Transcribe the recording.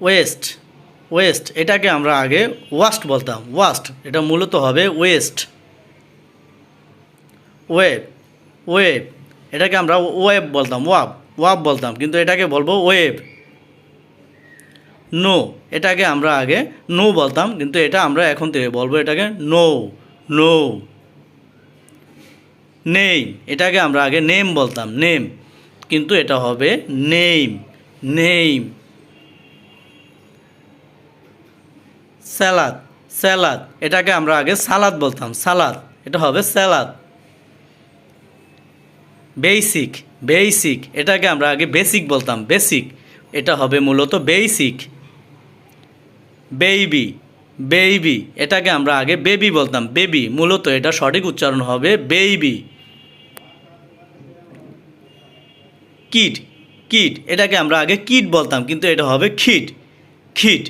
West West এটাকে আমরা আগে ওয়াস্ট বলতাম ওয়াস্ট এটা মূলত হবে ওয়েস্ট ওয়েব ওয়েব এটাকে আমরা ওয়েব বলতাম ওয়াব ওয়াব বলতাম, কিন্তু এটাকে বলব ওয়েব নো এটাকে আমরা আগে নো বলতাম, কিন্তু এটা আমরা এখন থেকে বলব এটাকে নো নো নেই এটাকে আমরা আগে নেম বলতাম নেম কিন্তু এটা হবে নেম নেম স্যালাদ স্যালাদ, এটাকে আমরা আগে সালাদ বলতাম সালাদ এটা হবে স্যালাদ। বেসিক বেসিক এটাকে আমরা আগে বেসিক বলতাম, বেসিক, এটা হবে মূলত বেসিক বেবি বেবি এটাকে আমরা আগে বেবি বলতাম, বেবি, মূলত এটা সঠিক উচ্চারণ হবে বেবি কিট কিট, এটাকে আমরা আগে কিট বলতাম, কিন্তু এটা হবে খিট খিট